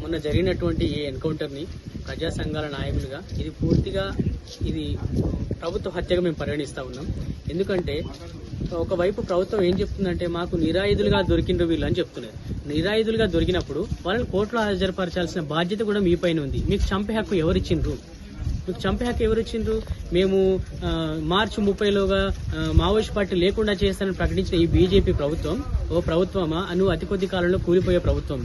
మొన్న జరిగినటువంటి ఈ ఎన్కౌంటర్ని ప్రజా సంఘాల నాయకులుగా ఇది పూర్తిగా ఇది ప్రభుత్వ హత్యగా మేము పరిగణిస్తూ ఉన్నాం. ఎందుకంటే ఒకవైపు ప్రభుత్వం ఏం చెప్తుందంటే మాకు నిరాయుధులుగా దొరికిండ్రు వీళ్ళు అని చెప్తున్నారు. నిరాయుధులుగా దొరికినప్పుడు వాళ్ళని కోర్టులో హాజరుపరచాల్సిన బాధ్యత కూడా మీ పైన ఉంది. మీకు చంపే హక్కు ఎవరిచ్చిండ్రు? మీకు చంపే హక్కు ఎవరిచ్చిండ్రు? మేము మార్చి ముప్పైలోగా మావోయిస్ట్ పార్టీ లేకుండా చేస్తానని ప్రకటించిన ఈ బీజేపీ ప్రభుత్వం ఓ ప్రభుత్వమా? నువ్వు అతి కొద్ది కాలంలో కూలిపోయే ప్రభుత్వం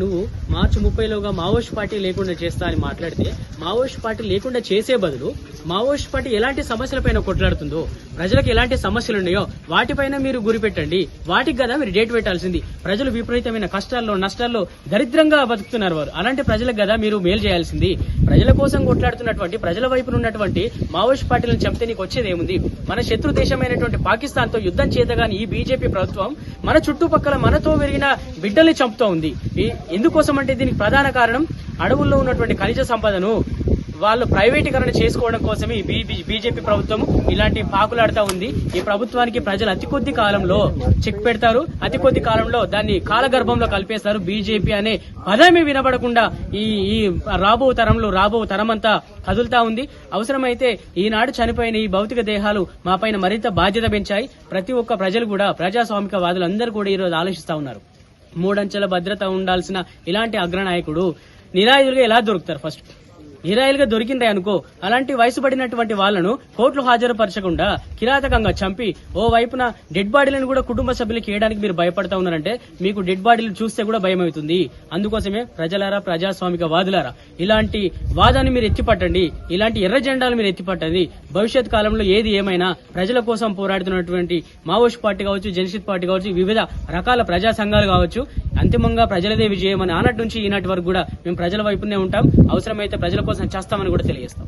నువ్వు మార్చి ముప్పైలోగా మావోయిస్ట్ పార్టీ లేకుండా చేస్తా అని మాట్లాడితే మావోయిస్ట్ పార్టీ లేకుండా చేసే బదులు మావోయిస్ట్ పార్టీ ఎలాంటి సమస్యలపైన కొట్లాడుతుందో ప్రజలకు ఎలాంటి సమస్యలు ఉన్నాయో వాటిపైన మీరు గురి పెట్టండి వాటికి కదా మీరు డేట్ పెట్టాల్సింది. ప్రజలు విపరీతమైన కష్టాల్లో నష్టాల్లో దరిద్రంగా బతుకుతున్నారు వారు. అలాంటి ప్రజలకు కదా మీరు మేలు చేయాల్సింది. ప్రజల కోసం కొట్లాడుతున్నటువంటి ప్రజల వైపున ఉన్నటువంటి మావోయిస్ట్ పార్టీలను చెప్తే నీకు వచ్చేది ఏముంది? మన శత్రు దేశమైనటువంటి పాకిస్తాన్తో యుద్ధం చేతగాని ఈ బీజేపీ ప్రభుత్వం మన చుట్టుపక్కల మనతో పెరిగిన బిడ్డల్ని చంపుతూ ఉంది ఈ- ఎందుకోసం అంటే దీనికి ప్రధాన కారణం అడవుల్లో ఉన్నటువంటి ఖనిజ సంపదను వాళ్ళు ప్రైవేటీకరణ చేసుకోవడం కోసమే ఈ బీజేపీ ప్రభుత్వం ఇలాంటి పాకులాడుతూ ఉంది. ఈ ప్రభుత్వానికి ప్రజలు అతి కొద్ది కాలంలో చెక్ పెడతారు. అతి కొద్ది కాలంలో దాన్ని కాలగర్భంలో కలిపేస్తారు. బీజేపీ అనే పదమే వినబడకుండా ఈ ఈ రాబో తరంలో రాబో తరమంతా కదులుతా ఉంది. అవసరమైతే ఈనాడు చనిపోయిన ఈ భౌతిక దేహాలు మా పైన మరింత బాధ్యత పెంచాయి. ప్రతి ఒక్క ప్రజలు కూడా ప్రజాస్వామిక వాదులందరూ కూడా ఈరోజు ఆలోచిస్తా ఉన్నారు. మూడంచెల భద్రత ఉండాల్సిన ఇలాంటి అగ్రనాయకుడు నిరాయుధులుగా ఎలా దొరుకుతారు ఫస్ట్? నిరాయులుగా దొరికిందే అనుకో. అలాంటి వయసు పడినటువంటి వాళ్ళను కోర్టులు హాజరుపరచకుండా కిరాతకంగా చంపి ఓ వైపున డెడ్ బాడీలను కూడా కుటుంబ సభ్యులకి ఇవ్వడానికి మీరు భయపడతా ఉన్నారంటే మీకు డెడ్ బాడీలు చూస్తే కూడా భయం అవుతుంది అందుకోసమే ప్రజలారా ప్రజాస్వామిక వాదులారా ఇలాంటి వాదాన్ని మీరు ఎత్తిపట్టండి. ఇలాంటి ఎర్ర జెండాలు మీరు ఎత్తిపట్టండి. భవిష్యత్ కాలంలో ఏది ఏమైనా ప్రజల కోసం పోరాడుతున్నటువంటి మావోయిస్ట్ పార్టీ కావచ్చు జనసిత్ పార్టీ కావచ్చు వివిధ రకాల ప్రజా సంఘాలు కావచ్చు అంతిమంగా ప్రజలదే విజయం అని ఆనాటి నుంచి ఈనాటి వరకు కూడా మేము ప్రజల వైపునే ఉంటాం. అవసరమైతే ప్రజల కోసం చేస్తామని కూడా తెలియజేస్తాం.